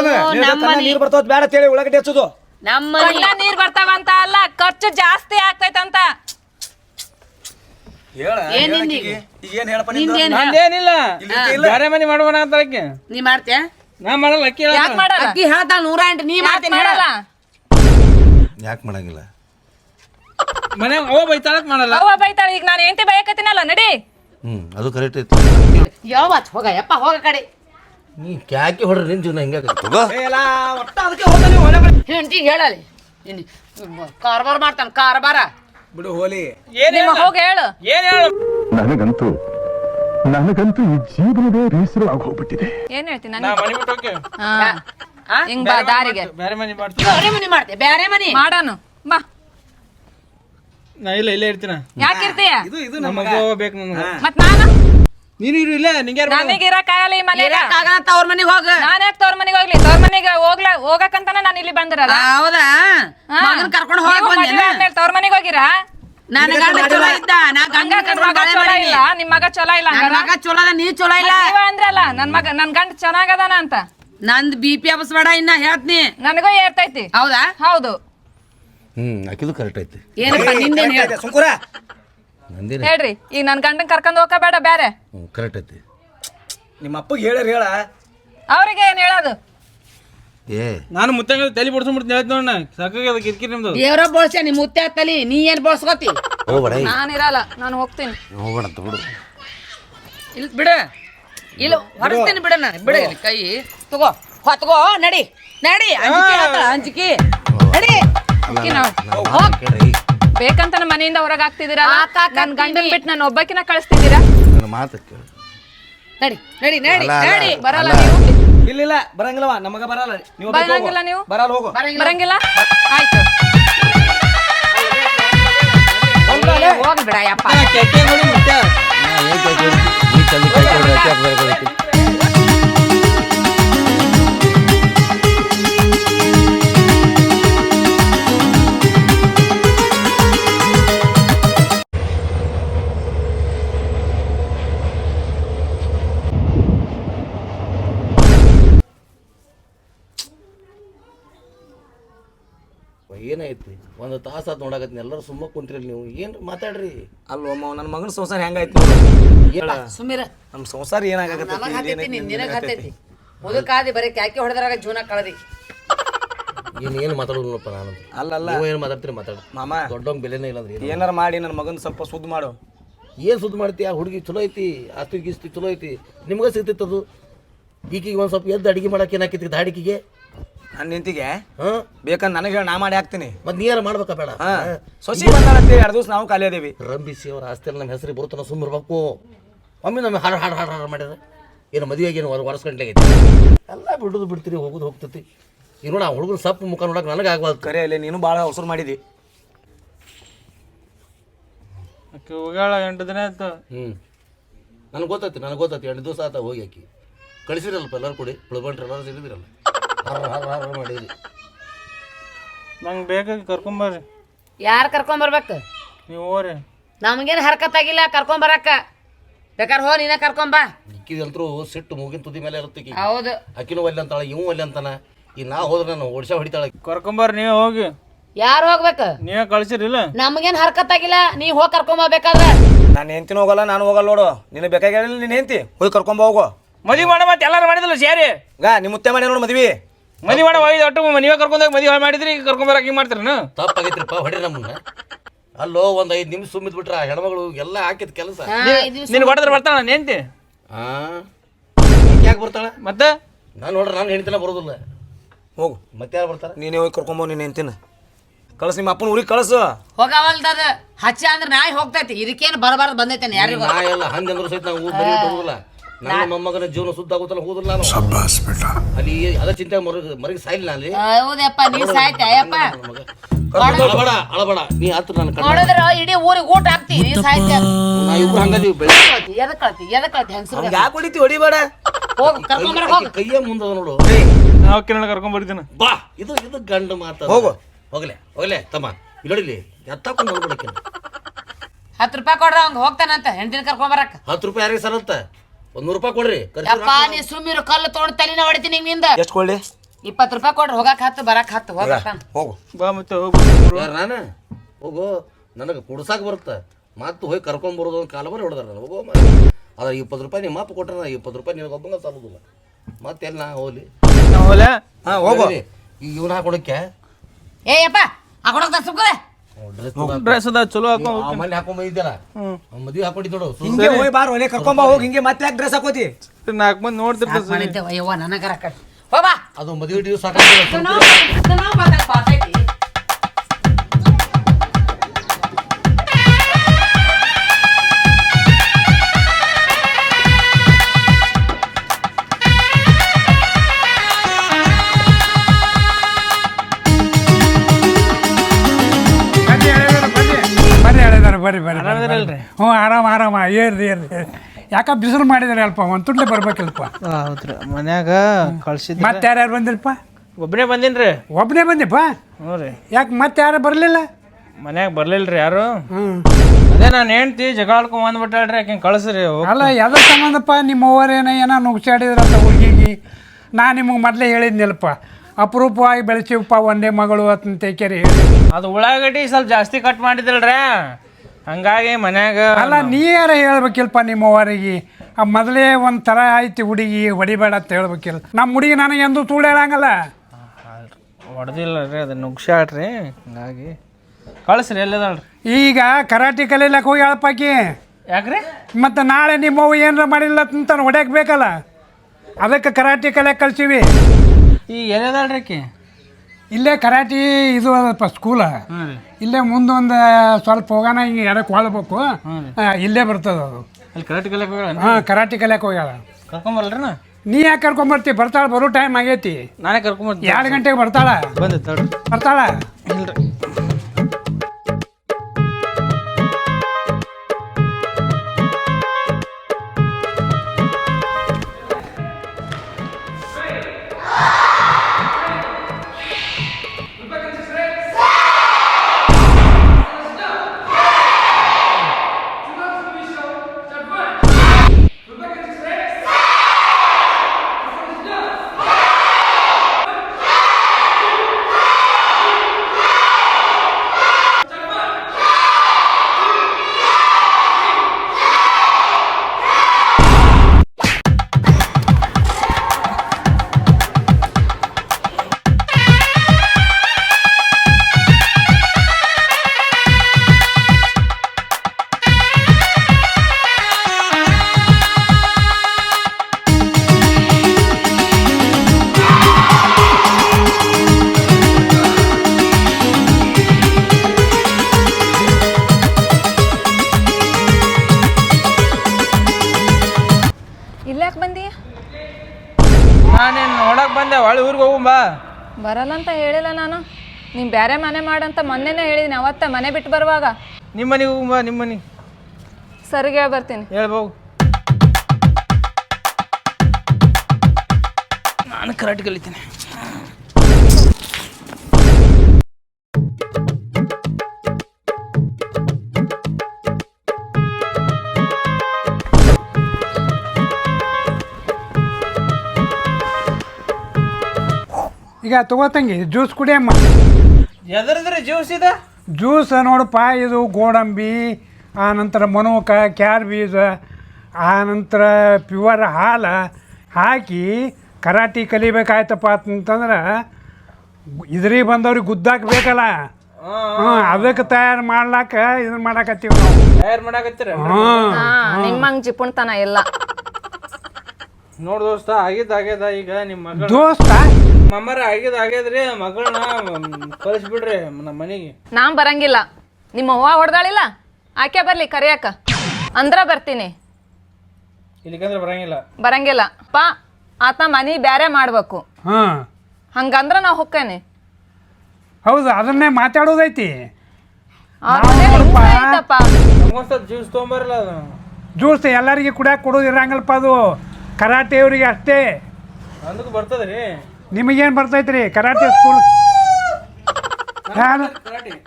ನೀರು ಬರ್ತಾವ ಬೇಡ ಅಂತೇಳಿ ಉಳ್ಳಾಗಡ್ಡಿ ಹಚ್ಚೋದು. ನಮ್ಮ ಕಣ್ಣ ನೀರ್ ಬರ್ತಾವಂತ ಅಲ್ಲ ಖರ್ಚು ಜಾಸ್ತಿ ಆಗ್ತೈತಂತ. ಹೇಳ ಏನ್ ಹೇಳ ನಿಂದಿಗೆ? ಆಕಿಗೆ. ಈಗ? ಏನ್ ಹೇಳಪ್ಪ ನಿಂದು? ನಿಂದೇನ್ ಹೇಳ? ನಂದೇನಿಲ್ಲ ಇಲ್ಲಿ ಇಲ್ಲ. ಬೇರೆ ಮನೆ ಮಾಡುವಣ ಅಂತ ಆಕೆ ನೀ ಮಾಡ್ತೀಯ? ನಾ ಮಾಡಲ್ಲ ಅಕ್ಕಿ ಯಾಕ್ ಹೇಳಲ್ಲ. ಮಾಡಲ್ಲ? ಅಕ್ಕಿ ಹೇಳ್ತಾಳ ನೂರ ಎಂಟು ನೀ ಯಾಕ್ ಮಾಡ್ತೀನಿ ಮಾಡಲ್ಲ? ಯಾಕೆ ಮಾಡಂಗಿಲ್ಲ? ಅವ ಬೈತಾಳಕ್ ಮಾಡಲ್ಲ. ಅವ್ವ ಬೈತಾಳ ಈಗ ನಾನು ಬಯಕತ್ತೀನಲ್ಲ ನಡಿ. ಹ್ಞೂ ಅದು ಕರೆಕ್ಟ್ ಐತಿ. ಹೋಗ ಯಪ್ಪ ಹೋಗ ಕಡೆ. ನೀ ಕ್ಯಾಕಿ ಹೊಡ್ರಿ ನಿನ್ ಜೀವನ ಹಿಂಗೆ ತಗೋ. ಏ, ಎಲ್ಲ ಒಟ್ಟ ಅದಕ್ಕೆ ಹೋದ ನೀವು ಒಳ್ಳೆ ಮಾಡಿ. ಹೆಂಡತಿ ಹೇಳಲಿ. ಕಾರ್ಬಾರ ಮಾಡ್ತಾನ ಕಾರ್ಬಾರ. ಬಿಡು ಹೋಲಿ. ಏನ್ ನಿಮ್ಮ ಹೋಗಿ ಹೇಳು. ಏನ್ ಹೇಳು? ನನಗಂತೂ ನನಗಂತೂ ಈ ಜೀವನವೇ ಆಗಿ ಹೋಗ್ಬಿಟ್ಟಿದೆ. ಏನ್ ಹೇಳ್ತೀನಿ ನನಗೆ? ಹಿಂಗ್ ಬಾ ದಾರಿಗೆ. ಬೇರೆ ಮನೆ ಮಾಡ್ತೀನಿ ಬೇರೆ ಮನಿ ಮಾಡ್ತೆ ಬೇರೆ ಮನಿ. ಮಾಡಾನು. ಬಾ. ನಾ ಇಲ್ಲ ಇಲ್ಲೇ ಇರ್ತೀನ. ಯಾಕಿರ್ತೀಯ ಇದು ಇದು ನಮಗೆ ನಮಗ. ಬೇಕು ಮತ್ತೆ ಮತ್ ನಾನು? ನೀನು ಇರು ಇಲ್ಲೇ ನಿಂಗೆ ಯಾರ್? ನನಗೆ ಇರಕ್ಕಾಗಲ್ಲ ಈ ಮನೆ ಅವ್ರ ಮನೆಗೆ ಹೋಗ. ನಾನು ಯಾಕೆ ತವ್ರ ಮನೆಗೆ ಹೋಗ್ಲಿ? ತವ್ರ ಮನೆಗೆ ಹೋಗ್ಲ ಹೋಗಕ್ಕಂತಾನ ನಾನು ಇಲ್ಲಿ ಬಂದಿರಲ್ಲ. ಹೌದಾ? ಮಗನ್ ಕರ್ಕೊಂಡು ಹೋಗಕ್ ಬಂದೇನ ತವ್ರ ಮನೆಗೆ ಹೋಗಿರಾ? ನನ್ನ ಗಂಡ ಚಲೋ ಇದ್ದ. ನಾ ಮಗ ಚೊಲೋ ಇಲ್ಲ? ನಿಮ್ ಮಗ ಚೊಲೋ ಇಲ್ಲ ನನ್ನ ಹಂಗಾರ? ಮಗ ಚಲೋ ಅದ ನೀ ಚಲೋ ಇಲ್ಲ? ನೀವ ಅಂದ್ರಲ್ಲ ನನ್ ಮಗ ನನ್ ಗಂಡ ಚೆನ್ನಾಗದಾನ ಅಂತ. ನಂದ್ ಬಿ ಪಿ ಹಬ್ಬಸ್ಬೇಡ ಇನ್ನ ಹೇಳ್ತೀನಿ. ನನಗೂ ಏರ್ತೈತಿ ಹೌದಾ? ಹೌದು. ಹ್ಮ್ ಆಕಿದು ಕರೆಕ್ಟ್ ಐತಿ. ಏನಪ್ಪ ನಿಂದೇನ್ ಹೇಳ ಸುಂಕುರ ನಂದೇನೆ? ಹೇಳ್ರಿ ಈಗ ನನ್ನ ಗಂಡನ ಕರ್ಕೊಂಡು ಹೋಗ ಬೇಡ ಬೇರೆ ಹ್ಞೂ ಕರೆಕ್ಟ್ ಐತಿ. ನಿಮ್ಮ ಅಪ್ಪಗೆ ಹೇಳ್ಯಾರ ಹೇಳ. ಅವ್ರಿಗೆ ಏನ್ ಹೇಳೋದು? ಏ ನಾನು ಮುತ್ತಂಗ ತಲೆ ಬಿಡ್ಸ್ಕೊಂಡ್ಬಿಡ್ತೀನಿ ಹೇಳ್ತೀನಿ ನೋಡ ಸಾಕಾಗ್ಯದ ಕಿರಿಕಿರಿ ನಿಮ್ದು. ದೇವ್ರ ಬಳಸ ನಿಮ್ಮ ಮುತ್ತೆ ತಲಿ ನೀ ಏನ್ ಬೋಳ್ಸ್ಕೊತಿ? ಹೋಗ್ಬೇಡ ನಾನು ನಾನಿರಲ್ಲ ನಾನು ಹೋಗ್ತೀನಿ. ಹೋಗ್ಬೇಡ ಅಂತ ಬಿಡು. ಇಲ್ ಬಿಡ. ಇಲ್ಲ ಹೊರಸ್ತೀನಿ ಬಿಡ ನಾನು ಬಿಡ ಇಲ್ಲಿ ಕೈ. ತಗೋ ಹೊತ್ಗೋ ನಡಿ. ನಡಿ ಅಂಜಿಕೆ ಆತ ಅಂಜಿಕೆ. ನಡಿ. ಹೋಗ್ತೀನಿ ನಾವು. ನಾನು ಮಾತು ಕೇಳ್ರಿ. ಬೇಕಂತ ನಮ್ಮ ಮನೆಯಿಂದ ಹೊರಗೆ ಹಾಕ್ತಿದ್ದೀರಾ ಹಾಕಾಕ್ ನನ್ ಗಂಡನ್. ಬಿಟ್ಟು ನಾನು ಒಬ್ಬಕಿನ ಕಳಿಸ್ತಿದ್ದೀರಾ ನನ್ನ ಮಾತು ಕೇಳಿ ನಡಿ ನಡಿ ನಡಿ ಅಲ್ಲ, ಅಲ್ಲ. ನಡಿ ಬರಲ್ಲ ನೀವು ಇಲ್ಲ ಇಲ್ಲ ಬರಂಗಿಲ್ಲವ ನಮಗ ಬರಲ್ಲ ನೀವು ಒಬ್ಬಾಕಿ ಹೋಗು. ಬರಂಗಿಲ್ಲ ನೀವು? ಬರಲ್ಲ ಹೋಗು ಬರಂಗಿಲ್ಲ ಆಯ್ತು ಹೋಗಿ ಬಿಡ ಯಪ್ಪ ನಾ ಕೆಕ್ಕೆ ನೋಡಿ ಮುಟ್ಟ. ನಾ ಏನ್ ಕೇಳ್ತೀನಿ? ನೀ ಚಂದ ಕೈ ಕೊಡ್ರಿ, ಆಕೆ ಹಾಕ್ಬೇಕು ಅದಕ್ಕೆ. ಏನೈತಿ ಒಂದು ತಾಸು ಆತು ನೋಡಕತ್ತೀನಿ. ಎಲ್ಲರೂ ಸುಮ್ಮ ಕುಂತ್ರಿ ನೀವು. ಏನು ಮಾತಾಡ್ರಿ? ಅಲ್ವಮ್ಮ ನನ್ನ ಮಗನ ಸಂಸಾರ ಹೆಂಗಾಯ್ತು ಹೇಳ. ಸುಮ್ಮಿರ ನಮ್ಮ ಸಂಸಾರ ಏನಾಗತ್ತೆ ನಿನಗ್ ಹತ್ತೈತಿ ಮುದುಕಾದಿ ಬರೀ ಕ್ಯಾಕಿ ಹೊಡೆದ್ರಾಗ ಜೀವನ ಕಳದಿ. ಏನು ಏನು ಮಾತಾಡೋದಿಲ್ಲಪ್ಪ ನಾನು? ಅಲ್ಲಲ್ಲ ನೀವು ಏನು ಮಾತಾಡ್ತೀರಿ? ಮಾತಾಡ. ಮಾಮ ದೊಡ್ಡವಂಗೆ ಬೆಲೆನೇ ಇಲ್ಲ ಅಂದ್ರೆ ಏನಾರ ಮಾಡಿ ನನ್ನ ಮಗನ ಸ್ವಲ್ಪ ಸುದ್ದಿ ಮಾಡು. ಏನು ಸುದ್ದಿ ಮಾಡ್ತಿ? ಆ ಹುಡುಗಿ ಚಲೋ ಐತಿ ಆಸ್ತಿ ಗೀಸ್ತಿ ಚಲೋ ಐತಿ. ನಿಮ್ಗೆ ಸಿಗ್ತಿತ್ತು ಅದು ಈಕಿಗೆ ಒಂದು ಸ್ವಲ್ಪ ಎದ್ದು ಅಡಿಗೆ ಮಾಡಕ್ಕೆ ಏನಾಕಿತ್ತು ದಾಡಿಕಿಗೆ? ನನ್ನ ನಿಂತಿಗೆ? ಹಾಂ? ಬೇಕಂದ್ ನನಗೆ ಹೇಳಿ ನಾ ಮಾಡಿ ಹಾಕ್ತೀನಿ. ಮತ್ತೆ ನೀಯಾರ ಮಾಡ್ಬೇಕಾ ಬೇಡ? ಹಾ. ಸೊಸಿ ಬಂದಾಳಂತೆ ಎರಡು ದಿವಸ ನಾವು ಖಾಲಿ ಅದೇವಿ. ರಂಬಿಸಿ ಅವ್ರ ಆಸ್ತಿಯಲ್ಲಿ ನಮ್ಮ ಹೆಸರಿಗೆ ಬರುತ್ತಾನ ಸುಮ್ಮರ್ಬೇಕು ಒಮ್ಮೆ ನಮ್ಮ ಹಾಡು ಹಾಡು ಹಾಡು ಹಾಡು ಮಾಡಿದ್ರೆ ಏನು ಮದುವೆಗೆ ಏನು ವರ್ಷ ಗಂಟೆಗೆ ಎಲ್ಲ ಬಿಡೋದು ಬಿಡ್ತೀರಿ ಹೋಗೋದು ಹೋಗ್ತೈತಿ. ಈಗ ನೋಡ ಹುಡುಗನ ಸಪ್ಪು ಮುಖ ನೋಡಕ್ಕೆ ನನಗೆ ಆಗ್ಬಾರ್ದು ಕರೆ ಅಲ್ಲಿ ನೀನು ಭಾಳ ಅವಸರ ಮಾಡಿದಿ. ಆಕೆ ಹೋಗ್ಯಾಳ ಎಂಟು ದಿನ ಆಯ್ತು. ಹ್ಞೂ ನನಗೆ ಗೊತ್ತೈತಿ ನನಗೆ ಗೊತ್ತೈತಿ ಎರಡು ದಿವಸ ಆತ ಹೋಗಿ ಆಕಿ. ಕಳಿಸಿರಲ್ಪ ಎಲ್ಲರೂ ಕೂಡಿ ಉಳ್ಕೊಂಡ್ರೆ ಎಲ್ಲರೂ ಸೇರಿದಿರಲ್ಲ. ಹರ ಹರ ಹರ ಮಾಡಿದ್ರಿ ನಂಗೆ ಬೇಕಾಗಿ ಕರ್ಕೊಂಬರ್ರಿ ಯಾರು ಕರ್ಕೊಂಬರ್ಬೇಕು ನೀವು ಹೋರಿ ನಮ್ಗೇನು ಹರ್ಕತ್ ಆಗಿಲ್ಲ ಕರ್ಕೊಂಡ್ ಬರಾಕ ಬೇಕಾರ್ ಹೋ ನೀನೇ ಕರ್ಕೊಂಬಾ ಬಾ. ಇಕ್ಕಿದಂತರೂ ಸಿಟ್ಟು ಮೂಗಿನ ತುದಿ ಮೇಲೆ ಇರುತ್ತೆ ಈಕಿ. ಹೌದು. ಆಕಿನೂ ಒಲ್ಲೆ ಅಂತಾಳ ಇವು ಒಲ್ಲೆ ಅಂತಾನ. ಈ ನಾ ಹೋದ್ರೆ ನಾನು ಓಡಿಸ ಹೊಡಿತಾಳೆ. ಕರ್ಕೊಂಬರ್ರಿ ನೀವೇ ಹೋಗಿ. ಯಾರು ಹೋಗ್ಬೇಕು? ನೀವೇ ಕಳ್ಸಿರಿಲ್ಲ ನಮ್ಗೇನ್ ಹರ್ಕತ್ ಆಗಿಲ್ಲ ನೀ ಹೋಗಿ ಕರ್ಕೊಂಡ್ ಬೇಕಾದ್ರೆ ನಾನು ಹೆಂತಿನ ಹೋಗಲ್ಲ ನಾನು ಹೋಗಲ್ಲ ನೋಡು. ನಿನಗೆ ಬೇಕಾಗಿರಲಿಲ್ಲ ನೀನು ಹೆಂತಿ ಹೋಗಿ ಕರ್ಕೊಂಬ ಹೋಗು. ಮದುವೆ ಮಾಡ ಮತ್ತೆ ಎಲ್ಲರೂ ಮಾಡಿದಲ್ಲ ಸೇರಿ. ಗಾ ನಿಮ್ಮ ಮುತ್ತೆ ಮಾಡಿ ನೋಡು ಮದ್ವಿ. ಮದುವೆ ಮಾಡೋ ಒಯ್ದು ಒಟ್ಟು ನೀವೇ ಕರ್ಕೊಂಡೋಗಿ ಮದುವೆ ಮಾಡಿದ್ರಿ ಈಗ ಕರ್ಕೊಂಬರಕ್ಕೆ ಹಿಂಗೆ ಮಾಡ್ತೀರನು ತಪ್ಪಾಗೈತ್ರಿಪ್ಪ ಹೊಡಿ ನಮ್ಮನ್ನ. ಅಲ್ಲೋ ಒಂದು ಐದು ನಿಮಿಷ ಸುಮ್ಮಿದ್ ಬಿಟ್ರ ಹೆಣ್ಮಗಳು ಎಲ್ಲ ಹಾಕಿದ ಕೆಲಸ. ನಿನ್ ಹೊಡೆದ್ರೆ ಬರ್ತಾಳ ನಾನು ಹೆಂತಿ ಆ ಯಾಕೆ ಬರ್ತಾಳ? ಮತ್ತೆ? ನಾನು ನೋಡ್ರಿ ನಾನು ಹೆಣ್ತಿನ ಬರೋದಿಲ್ಲ. ಹೋಗು. ಮತ್ತೆ ಯಾರು ಬರ್ತಾರ? ನೀನೇ ಹೋಗಿ ಕರ್ಕೊಂಬ ನೀನು ಹೆಂತಿನ ಕಳ್ಸಿ ನಿಮ್ಮ ಅಪ್ಪನ ಊರಿಗೆ ಕಳ್ಸು. ಹೋಗವಲ್ದದ ಹಚ್ಚ ಅಂದ್ರೆ ನಾಯಿ ಹೋಗ್ತೈತಿ. ಇದಕ್ಕೇನು ಬರಬಾರ್ದು ಬಂದೈತೆ ಯಾರಿಗೂ. ನಾ ಎಲ್ಲ ಹಂಗಂದ್ರು ಸಹಿತ ನಾವು ಬರೀ ಬರೋದಿಲ್ಲ ನನ್ನ ಮೊಮ್ಮಗನ ಜೀವನ ಸುದ್ದ ಆಗುತ್ತಲ್ಲ ಹೋದಿಲ್ಲ ನಾನು. ಅಲ್ಲಿ ಅದ ಚಿಂತೆ ಮರಗ ಮರಗಿ ಸಾಯಿಲ್ಲ ಅಲ್ಲಿ. ಹೌದಪ್ಪ ನೀ ಸಾಯ್ತ ಅಯ್ಯಪ್ಪ. ಅಳಬೇಡ ಅಳಬೇಡ. ನೀ ಹತ್ರ ನನ್ನ ಕಣ್ಣ ನೋಡಿದ್ರ ಇಡೀ ಊರಿಗೆ ಊಟ ಹಾಕ್ತಿ ನೀ ಸಾಯ್ತ ನಾ ಇಬ್ರು ಹಂಗದೀವಿ ಬೆಳೆ. ಎದಕ್ ಕಳ್ತಿ ಎದಕ್ ಕಳ್ತಿ ಹೆಂಗಸ್ರು ಯಾಕೆ ಹೊಡಿತಿ ಹೊಡಿಬೇಡ. ಹೋಗ್ ಕರ್ಕೊಂಬರ ಹೋಗ್. ಕೈಯ ಮುಂದದ ನೋಡು. ನಾವು ಕಿರಣ ಕರ್ಕೊಂಬರ್ತೀನಿ ಬಾ ಇದು ಇದು ಗಂಡ ಮಾತ ಹೋಗು. ಹೋಗ್ಲೆ ಹೋಗ್ಲೆ ತಮ್ಮ. ಎತ್ತಾಕೊಂಡು ಹತ್ತು ರೂಪಾಯಿ ಕೊಡ್ರ ಹಂಗ ಹೋಗ್ತಾನಂತ ಹೆಂಡತಿನ ಕರ್ಕೊಂಬರಕ ಹತ್ತು ರೂಪಾಯಿ ಯಾರಿಗೆ ಸರತ್ತ ಒಂದ್ ನೂರು ರೂಪಾಯಿ ಕೊಡ್ರಿ. ಕರ್ಸಿ ಯಪ್ಪ ನೀ ಸುಮ್ಮಿರು ಕಲ್ಲು ತೊಗೊಂಡು ತಲೆನ ಹೊಡಿತೀನಿ ನಿಮ್ಮಿಂದ. ಎಷ್ಟು ಕೊಡ್ಲಿ? ಇಪ್ಪತ್ತು ರೂಪಾಯಿ ಕೊಡ್ರಿ ಹೋಗಕ್ ಹತ್ತು ಬರಕ್ ಹತ್ತು ಹೋಗು ಬಾ ಮತ್ತೆ ಹೋಗು. ಯಾರ್ ನಾನು ಹೋಗು. ನನಗೆ ಕುಡ್ಸಾಕ ಬರುತ್ತೆ. ಮತ್ತೆ ಹೋಗಿ ಕರ್ಕೊಂಬರೋದು ಒಂದು ಕಾಲ ಬರ ಹೊಡೆದಾರ ನಾನು ಹೋಗೋ ಅದ್ರ ಇಪ್ಪತ್ತು ರೂಪಾಯಿ ನಿಮ್ಮ ಅಪ್ಪ ಕೊಟ್ರೆ ನಾ ಇಪ್ಪತ್ತು ರೂಪಾಯಿ ನಿನಗೆ ಒಬ್ಬಂಗ ಸಾಲೋದಿಲ್ಲ. ಮತ್ತೆ ಎಲ್ಲಿ ನಾ ಹೋಗ್ಲಿ? ಹೋಲ ಹಾ ಹೋಗು. ಈಗ ಇವನು ಹಾಕೊಡಕ್ಕೆ ಏ ಯಪ್ಪ ಹಾಕೊಡಕ್ ಸುಮ್ಕರೆ ಡ್ರೆಸ್ ಡ್ರೆಸ್ ಅದ ಚಲೋ ಹಾಕೋ ಮನೆ ಹಾಕೊಂಡ್ ಬಂದಿದ್ದಲ್ಲ? ಮದುವೆ ಹಾಕೊಂಡಿದ್ದು ನೋಡು ಹಿಂಗೆ ಹೋಗಿ ಬಾರ್ ಒಲೆ ಕರ್ಕೊಂಬ ಹೋಗಿ. ಹಿಂಗೆ ಮತ್ತೆ ಯಾಕೆ ಡ್ರೆಸ್ ಹಾಕೋತಿ? ನಾಲ್ಕು ಮಂದಿ ನೋಡ್ತಿರ್ತಾರೆ ನನಗರ ಕಟ್. ಅದು ಮದುವೆ ಡ್ಯೂಸ್ ಬರ್ರಿ ಬರ್ರಿ ಹ್ಞೂ ಆರಾಮ ಆರಾಮ. ಏರ್ರಿ ಏರ್ರಿ. ಯಾಕ ಬಿಸಿಲು ಮಾಡಿದಾರೆ ಅಲ್ಪ ಒಂದು ತುಟ್ಲೆ ಬರ್ಬೇಕಲ್ಪ ಹೌದ್ರಿ. ಮನ್ಯಾಗ ಕಳ್ಸಿದ್ ಮತ್ತೆ ಯಾರ್ಯಾರು ಬಂದಿರಪ್ಪ? ಒಬ್ಬನೇ ಬಂದಿನ್ರಿ. ಒಬ್ಬನೇ ಬಂದಿಪ್ಪ? ಹ್ಞೂ ರೀ. ಯಾಕೆ ಮತ್ತೆ ಯಾರು ಬರಲಿಲ್ಲ? ಮನ್ಯಾಗ ಬರ್ಲಿಲ್ರಿ ಯಾರು? ಹ್ಞೂ. ಅದೇ ನಾನು ಹೆಂಡ್ತಿ ಜಗಳ ಆಡ್ಕೊಂಡ್ ಬಂದ್ಬಿಟ್ಟಾಳ್ರಿ ಯಾಕೆ ಕಳ್ಸ್ರಿ. ಅಲ್ಲ ಯಾವ್ದ್ರ ಸಂಬಂಧಪ್ಪ? ನಿಮ್ಮ ಅವ್ವರೇನ ಏನೋ ನುಗ್ಸಾಡಿದ್ರಂತ ಹುಡುಗಿಗೆ? ನಾ ನಿಮಗೆ ಮೊದಲೇ ಹೇಳಿದ್ನಲ್ಪ ಅಪರೂಪವಾಗಿ ಬೆಳೆಸಿವಪ್ಪ ಒಂದೇ ಮಗಳು ಅಂತ ಹೇಳಿ ಹೇಳಿ ಅದು ಉಳ್ಳಾಗಡ್ಡಿ ಸ್ವಲ್ಪ ಜಾಸ್ತಿ ಕಟ್ ಮಾಡಿದಲ್ರಿ ಹಂಗಾಗಿ ಮನ್ಯಾಗ ಅಲ್ಲ ನೀ ಯಾರ ಹೇಳ್ಬೇಕಿಲ್ಪ ನಿಮ್ಮ ಅವರಿಗೆ ಆ ಮೊದಲೇ ಒಂದು ಥರ ಐತಿ ಹುಡುಗಿ ಹೊಡಿಬೇಡ ಅಂತ ಹೇಳ್ಬೇಕಿಲ್ಲ. ನಮ್ಮ ಹುಡುಗಿ ನನಗೆ ಎಂದು ತೂಳು ಹೇಳಂಗಲ್ಲ. ಹೊಡೆದಿಲ್ಲ ರೀ ಅದು ನುಗ್ಸಾಡ್ರಿ ಹಂಗಾಗಿ. ಕಳಿಸ್ರಿ ಎಲ್ಲದಳ್ರಿ? ಈಗ ಕರಾಟೆ ಕಲೀಲಕ್ಕೆ ಹೋಗಿ ಹೇಳಪ್ಪಾಕಿ ಯಾಕ್ರಿ? ಮತ್ತು ನಾಳೆ ನಿಮ್ಮವ್ವ ಏನಾರ ಮಾಡಿಲ್ಲ ಅಂತ ಬೇಕಲ್ಲ? ಅದಕ್ಕೆ ಕರಾಟೆ ಕಲೆ ಕಳ್ಸೀವಿ. ಈಗ ಎಲ್ಲದಳ್ರಿ ಆಕಿ? ಇಲ್ಲೇ ಕರಾಟಿ ಇದು ಅದಪ್ಪ ಸ್ಕೂಲ ಇಲ್ಲೇ ಮುಂದೊಂದು ಸ್ವಲ್ಪ ಹೋಗೋಣ ಹಿಂಗೆ ಎಡಕ್ಕೆ ಹೊಳ್ಬೇಕು ಇಲ್ಲೇ ಬರ್ತದ ಅದು. ಅಲ್ಲಿ ಕರಾಟಿ ಕಲಿಯಕ್ಕೆ ಹೋಗ್ಯಾಳ ಹಾಂ ಕರಾಟಿ ಕಲಿಯಕ್ಕೆ ಹೋಗ್ಯಾಳ. ಕರ್ಕೊಂಬರಲ್ರಿ ನಾ? ನೀ ಯಾಕೆ ಕರ್ಕೊಂಬರ್ತಿ ಬರ್ತಾಳ ಬರೋ ಟೈಮ್ ಆಗೈತಿ. ನಾನೇ ಕರ್ಕೊಂಬರ್ತಿ ಎರಡು ಗಂಟೆಗೆ ಬರ್ತಾಳ. ಬಂದ ಬರ್ತಾಳ? ಇಲ್ರಿ. ಬರಲ್ಲ ಅಂತ ಹೇಳಿಲ್ಲ ನಾನು. ನೀನು ಬೇರೆ ಮನೆ ಮಾಡಂತ ಮೊನ್ನೆನೇ ಹೇಳಿದೀನಿ ಅವತ್ತ ಮನೆ ಬಿಟ್ಟು ಬರುವಾಗ. ನಿಮ್ಮನೆ ಮನೆಗೆ ಹೋಗು ಬಾ ನಿಮ್ಮ ಮನೆ ಸರಿಗೆ ಬರ್ತೀನಿ. ಹೇಳ್ಬೋದು ನಾನು ಕರೆಕ್ಟ್ ಕಲಿತೀನಿ ಈಗ ತಗೋತಂಗಿ ಜ್ಯೂಸ್ ಕುಡಿಯಮ್ಮ ಎದ್ರದ್ರಿ ಜ್ಯೂಸ್ ಇದೆ? ಜ್ಯೂಸ್ ನೋಡಪ್ಪ ಇದು ಗೋಡಂಬಿ ಆನಂತರ ನಂತರ ಮನೋಕ ಕ್ಯಾರ್ ಬೀಜ ಆನಂತರ ನಂತರ ಪ್ಯೂರ್ ಹಾಲು ಹಾಕಿ ಕರಾಟಿ ಕಲಿಬೇಕಾಯ್ತಪ್ಪ ಅಂತಂದ್ರೆ ಇದ್ರಿಗೆ ಬಂದವ್ರಿಗೆ ಗುದ್ದಾಕ್ ಬೇಕಲ್ಲ ಹ್ಞೂ ಅದಕ್ಕೆ ತಯಾರು ಮಾಡ್ಲಾಕ ಇದನ್ನ ಮಾಡಾಕತ್ತೀವಿ ತಯಾರು ಮಾಡಾಕತ್ತೀರ? ಹ್ಞೂ ಹಾ ನಿಮ್ಮಂಗ್ ಜಿಪುಣ್ತನ ಇಲ್ಲ. ನೋಡು ದೋಸ್ತ ಆಗಿದ್ದ ಆಗ್ಯದ ಈಗ ನಿಮ್ಮ ಮಗಳ ದೋಸ್ತ ಮಮ್ಮರ ಆಗ್ಯದ ಆಗ್ಯದ್ರಿ ಮಗಳನ್ನ ಕಳಿಸ್ಬಿಡ್ರಿ ನಮ್ಮ ಮನೆಗೆ. ನಾನ್ ಬರಂಗಿಲ್ಲ. ನಿಮ್ಮ ಅವ್ವ ಹೊಡ್ದಾಳಿಲ್ಲ? ಆಕೆ ಬರ್ಲಿ ಕರಿಯಾಕ. ಅಂದ್ರ ಬರ್ತೀನಿ. ಇಲ್ಲಿಕಂದ್ರೆ ಬರಂಗಿಲ್ಲ. ಬರಂಗಿಲ್ಲ. ಪಾ ಆತ ಮನಿ ಬ್ಯಾರೆ ಮಾಡ್ಬೇಕು. ಹ್ಞೂ ಹಂಗಂದ್ರ ನಾ ಹೊಕ್ಕೇನಿ. ಹೌದು ಅದನ್ನೇ ಮಾತಾಡೋದೈತಿ. ಅವ್ರ್ ನಾವು ಮನೇಲಿ ನೋಡಪ್ಪ. ಹಿಂಸೆ ಐತಪ್ಪ ನಮಗೋಸ್ತ ಜ್ಯೂಸ್ ತೊಗೊಂಬರಲ್ಲ ಅದು. ಜ್ಯೂಸ್ ಎಲ್ಲರಿಗೆ ಕುಡಿಯಕ್ಕೆ ಕೊಡೋದು ಇರಂಗಿಲ್ಲಪ್ಪ ಅದು. ಕರಾಟೆಯವ್ರಿಗೆ ಅಷ್ಟೇ. ಅಂದಕ್ಕೆ ಬರ್ತದ್ರಿ. ನಿಮಗೇನು ಬರ್ತೈತ್ರಿ? ಕರಾಟೆ ಸ್ಕೂಲ್ ಕರಾಟೆ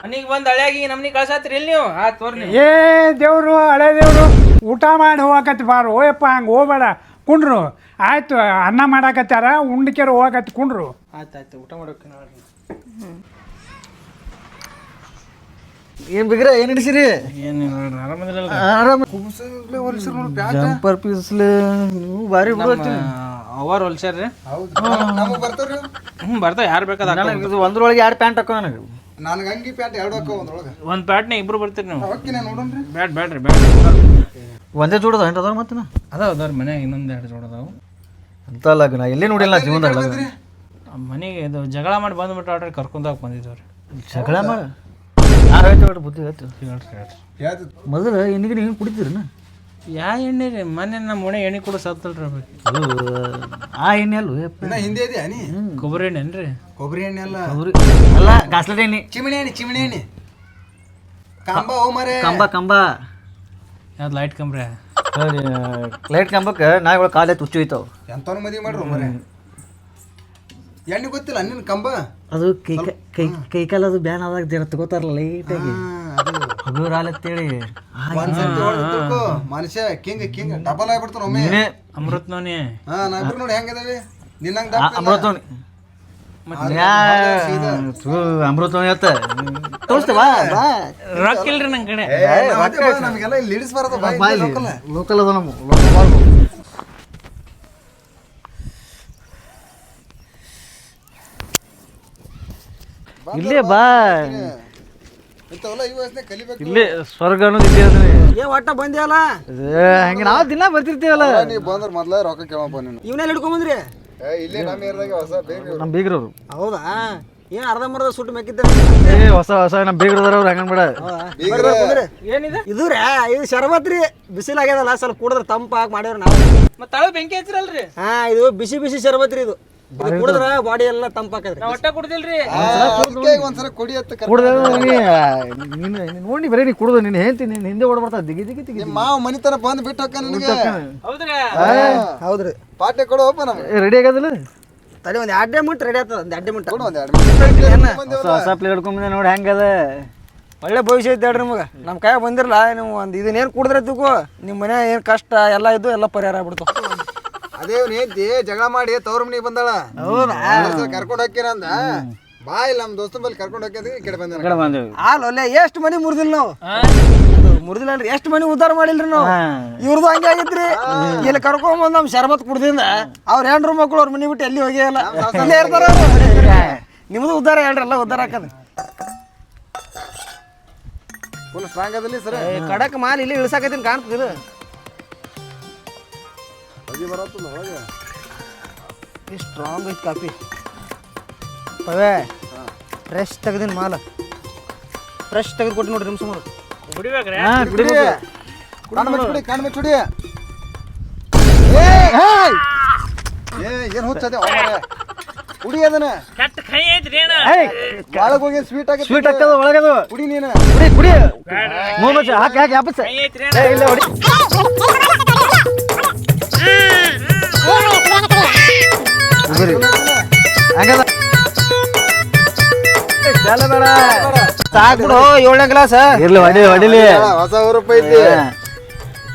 ಮನಿಗೆ ಬಂದು ಹಳ್ಯಾಗಿ ನಮ್ನಿಗೆ ಕಳ್ಸಾತ್ರಿ ಇಲ್ಲಿ ನೀವು? ಆ ತೋರಿ ಏ ದೇವ್ರು ಹಳೆ ದೇವ್ರು ಊಟ ಮಾಡಿ ಹೋಗಕತ್ತಿ ಬಾರು. ಓಯಪ್ಪ ಹಂಗೆ ಹೋಗ್ಬೇಡ. ಕುಂಡ್ರು. ಆಯ್ತು ಅನ್ನ ಮಾಡಾಕತ್ತಾರ ಉಂಡಿಕೆರ ಹೋಗಕತ್ತಿ ಕುಂಡ್ರು. ಆಯ್ತು ಆಯ್ತು ಊಟ ಮಾಡೋಕೆ ಏನ್ ಬಿಗ್ರ ಏನ್ ಹಿಡಿಸಿರಿ ಏನು ಆರಾಮದಿಲ್ಲ ಆರಾಮ ಜಂಪರ್ ಪೀಸ್ಲೆ ನೀವು ಭಾರಿ ಬಿಡೋತ್ತೀನಿ ಅವರ್ ಹೊಲ್ಸ್ಯಾರ್ರಿ ಹ್ಞೂ ಬರ್ತಾವ ಯಾರು ಬೇಕಾದ ನನಗೆ ಇದು ಒಂದ್ರೊಳಗೆ ಎರಡು ಪ್ಯಾಂಟ್ ಹಾಕೋ ನನಗೆ? ನನಗೆ ಅಂಗಿ ಪ್ಯಾಂಟ್ ಎರಡು ಹಾಕೋ ಒಂದ್ರೊಳಗೆ. ಒಂದು ಪ್ಯಾಟ್ನ ಇಬ್ರು ಬರ್ತೀರಿ ನೀವು. ಹೊಕ್ಕಿನ ನೋಡೋಣ್ರಿ. ಬ್ಯಾಡ್ ಬ್ಯಾಡ್ರಿ ಬ್ಯಾಡ್ ಒಂದೇ ಜೋಡದ ಎಂಟು ಅದಾವ ಮತ್ತೆ ಅದಾವ ಅದಾವ್ರಿ ಮನ್ಯಾಗ ಇನ್ನೊಂದು ಎರಡು ಜೋಡ ಅದಾವು. ಅಂತ ಲಗ್ನ ಎಲ್ಲೇ ನೋಡಿಲ್ಲ ನಾ ಜೀವನದಾಗ ಲಗ್ನ ಮನೆಗೆ ಇದು ಜಗಳ ಮಾಡಿ ಬಂದ್ಬಿಟ್ಟು ಆಡ್ರಿ ಕರ್ಕೊಂಡಾಗ ಬಂದಿದ್ದವ್ರಿ ರೀ. ಜಗಳ ಮಾಡಿ ಯಾರು ಹೇಳ್ತೇವೆ ಹೇಳ್ರಿ ಬುದ್ಧಿ ಹೇಳ್ತಿ ಹೇಳ್ರಿ ಹೇಳ್ರಿ. ಮೊದಲು ಇನ್ನಿಗೆ ನೀವು ಕುಡಿತೀರನ ಯಾ ಎಣ್ಣೆ ರೀ? ಮೊನ್ನೆ ನಮ್ಮ ಮನೆ ಎಣ್ಣೆ ಕೂಡ ಸತ್ತಲ್ರಿ ಅದು ಅದು ಆ ಎಣ್ಣೆ ಅಲ್ವ? ಇನ್ನ ಹಿಂದೆ ಇದೆಯಾ ನೀ? ಕೊಬ್ಬರಿ ಎಣ್ಣೆ ಏನ್ರಿ? ಕೊಬ್ಬರಿ ಎಣ್ಣೆ ಅಲ್ಲ. ಕೊಬ್ಬರಿ ಅಲ್ಲ ಗಾಸ್ಲದ ಎಣ್ಣೆ. ಚಿಮಣಿ ಎಣ್ಣೆ ಚಿಮಣಿ ಎಣ್ಣೆ. ಕಂಬ ಓ ಮರೆ. ಕಂಬ ಕಂಬ. ಯಾವ್ದು ಲೈಟ್ ಕಂಬ್ರೆ? ಲೈಟ್ ಕಂಬಕ್ಕೆ ನಾಯಿಗಳು ಕಾಲೇ ತುಚ್ಚು ಹೋಯ್ತಾವ. ಎಂತವನು ಮದುವೆ ಮಾಡ್ರು ಮರೆ? ಎಣ್ಣೆ ಗೊತ್ತಿಲ್ಲ ನಿನ್ನ ಕಂಬ? ಅದು ಕೈ ಕೈ ಕೈ ಕಾಲ ಅದು ಬ್ಯಾನ್ ಆದಾಗ ಜರ ತಗೋತಾರಲ್ಲ ಲೈಟಾಗಿ ಹಗುರ ಆಲತ್ತೇಳಿ ಒಂದ್ಸರ್ತಿ ಮನುಷ್ಯ ಕಿಂಗ್ ಕಿಂಗ್. ಡಬಲ್ ಆಗ್ಬಿಡ್ತಾನ ಒಮ್ಮೆ. ನೀನೇ ಅಮೃತ್ ನೋನಿ ಹಾ ನೋಡಿ ಹೆಂಗಿದಾವೆ. ನಿನ್ನಂಗ್ ಅಮೃತ ಅಮೃತ ಎತ್ತ ತೋರಿಸ್ತೇ ಬಾ ಬಾ. ರೊಕ್ಕ ಇಲ್ರಿ ನನ್ನ ಕಡೆ. ನಮಗೆಲ್ಲ ಇಲ್ಲಿ ಲಿಡಿಸ್ ಬರೋದು ಬಾ ಇಲ್ಲಿ ಲೋಕಲ್ ಅದ ನಮ್ಮ ಇಲ್ಲೇ ಬಾ ಇಂಥವೆಲ್ಲ ಈ ವಯಸ್ಸಿನಾಗ ಕಲಿಬೇಕು. ಇಲ್ಲೇ ಸ್ವರ್ಗ ಅನ್ನೋದು ಇಲ್ಲೇ ಅದ್ರಿ ಏ ಒಟ್ಟ ಬಂದ್ಯಾವಲ್ಲ ಹಂಗೆ ನಾವು ದಿನ ಬರ್ತಿರ್ತೀವಲ್ಲ. ನೀ ಬಂದ್ರ ಮೊದ್ಲ ರೊಕ್ಕ ಕೇಳಪ್ಪ ನೀನು. ಇವನ್ನೆಲ್ಲ ಹಿಡ್ಕೊಂಬಂದ್ರಿ? ಏ, ಇಲ್ಲೇ ನಮ್ಮ ಏರಿಯಾದಾಗ ಹೊಸ ಬೇಬಿ ನಮ್ಮ ಬೀಗ್ರವ್ರು. ಹೌದಾ? ಏನ್ ಅರ್ಧ ಮರ್ಧ ಸುಟ್ಟು ಮೆಕ್ಕಿದ್ದೆ ಏ ಹೊಸ ಹೊಸ ನಮ್ಮ ಬೀಗ್ರದವ್ರು ಅವ್ರು ಹಂಗನ್ ಬಿಡ. ಏನಿದೆ? ಇದು ರೀ ಇದು ಶರಬತ್ ರೀ. ಬಿಸಿಲಾಗ್ಯದಲ್ಲ ಸ್ವಲ್ಪ ಕುಡಿದ್ರೆ ತಂಪಾಗಿ ಹಾಕಿ ಮಾಡ್ಯಾರ ನಾವು. ಮತ್ತೆ ತಳ ಬೆಂಕಿ ಹಚ್ಚಿರಲ್ರಿ? ಹಾ ಇದು ಬಿಸಿ ಬಿಸಿ ಶರಬತ್ ರೀ ಇದು. ಕುಡಿದ್ರ ಬಾಡಿ ಎಲ್ಲ ಕುಡ್ದಿಲ್ರಿ. ಒಂದ್ಸಲ ಕೊಡಿ ಅಂತ ಕರ್ಕೊಂಡ್ ಕುಡ್ದ ನೀನು ನೋಡಿ ಬರೀ ನೀ ಕುಡ್ದು ನೀನು ಹಿಂದೆ ದಿಗಿ ದಿಗಿ ಮಾವ ಮನಿತನ ಬಂದ್ ಬಿಟ್ಟು ಹೋಗ್ಕ ನಿನಗೆ. ಹೌದ್ರಿ? ಹೌದ್ರಿ. ಪಾಠ ಕೊಡು ಹೋಪ ನಮ್ಗೆ. ರೆಡಿ ಆಗದಿಲ್ಲ ತಡಿ ಒಂದ್ ಎರಡೇ ಮುಟ್ ರೆಡಿ ಆಗ್ತದ ಒಂದ್ ಎರಡೇ ಮುಟ್ ಕೊಡು ಒಂದ್ ಎರಡು ಮಿನಿಟ್ ಹೊಸ ಹೊಸ ಪ್ಲೇಟ್ ಹಿಡ್ಕೊಂಬಂದೆ ನೋಡಿ ಹೆಂಗದ ಒಳ್ಳೆ ಭವಿಷ್ಯ ಐತೆ ಹೇಳ್ರಿ ನಿಮಗೆ. ನಮ್ಮ ಕೈ ಬಂದಿರಲ್ಲ ನೀವು ಒಂದು ಇದನ್ನೇನು ಕುಡಿದ್ರೆ ತೂಕು ನಿಮ್ಮ ಮನೆ ಏನು ಕಷ್ಟ ಎಲ್ಲ ಇದ್ದು ಎಲ್ಲ ಪರಿಹಾರ ಆಗ್ಬಿಡ್ತು. ಅದೇ ಏತಿ ಜಗಳ ಮಾಡಿ ತವ್ರ ಮನೆಗೆ ಬಂದಾಳ. ಹೌದಾ? ಕರ್ಕೊಂಡು ಅಂದ? ಬಾ ಇಲ್ಲ ನಮ್ಮ ದೋಸ್ತ ಬಲ್ಲಿ ಕರ್ಕೊಂಡು ಹೋಗ್ಯದ ಈ ಕಡೆ ಬಂದ ಕಡೆ ಬಂದೇವಿ. ಹಾಲು ಎಷ್ಟು ಮನೆ ಮುರಿದಿಲ್ಲ ನಾವು? ಎಷ್ಟು ಮನಿ ಉದ್ಧಾರ ಮಾಡಿಲ್ರಿ ನಾವು? ಇವ್ರದ್ದು ಹಂಗೆ ಆಗಿತ್ರಿ. ಇಲ್ಲಿ ಕರ್ಕೊಂಬಂದ್ ನಮ್ ಶರಬತ್ ಕುಡ್ದಿಂದ ಅವ್ರ ಹೆಣ್ರು ಮಕ್ಕಳು ಅವ್ರ ಮನಿ ಬಿಟ್ಟು ಎಲ್ಲಿ ಹೋಗೇ ಇಲ್ಲ. ಇಲ್ಲೇ ಇರ್ತಾರ. ನಿಮ್ದು ಉದ್ಧಾರ ಹೇಳ್ರಿ ಎಲ್ಲ ಉದ್ಧಾರ ಹಾಕದ ಫುಲ್ ಸ್ಟ್ರಾಂಗ್ ಅದಲ್ಲಿ ಸರ್. ಕಡಕ್ ಮಾಲ್ ಇಲ್ಲಿ ಇಳ್ಸಾಕತ್ತೀನಿ ಕಾಣ್ತದ ಅಗಿ ಬರತ್ತಲ್ಲ ಒಳಗೆ ಎಷ್ಟು ಸ್ಟ್ರಾಂಗ್ ಐತೆ ಕಾಪಿ ಪವೆ ಫ್ರೆಶ್ ತೆಗ್ದಿನ ಮಾಲ ಫ್ರೆಶ್ ತೆಗೆದು ಕೊಟ್ಟು ನೋಡ್ರಿ ನಿಮಿಷ ಮಾಡಿ ಕುಡಿಬೇಕ್ರಿ ಕಣ್ಣು ಮುಚ್ಚುಡಿ ಕಣ್ಣು ಮುಚ್ಚುಡಿ ಏ ಏನ್ ಹುಚ್ಚದೆ ಕುಡಿ ಅದನ್ನ ಕೆಟ್ಟ ಕೈ ಐತ್ರಿ ಏನ ಒಳಗ್ ಹೋಗಿ ಸ್ವೀಟ್ ಆಗಿ ಸ್ವೀಟ್ ಹಾಕದ ಒಳಗದು ಕುಡಿ ನೀನು ಕುಡಿ ಕುಡಿ ಮೂಮಚ್ಚ ಹಾಕಿ ಹಾಕಿ ವಾಪಸ್ ಏ, ಇಲ್ಲ ಹೊಡಿ ಸಾಕ್ ಬಿಡು ಏಳನೇ ಕ್ಲಾಸ್ ಇರ್ಲಿ ಹೊಡಿ ಹೊಡಿಲಿ ಹೊಸ ರೂಪಾಯಿ ಐತಿ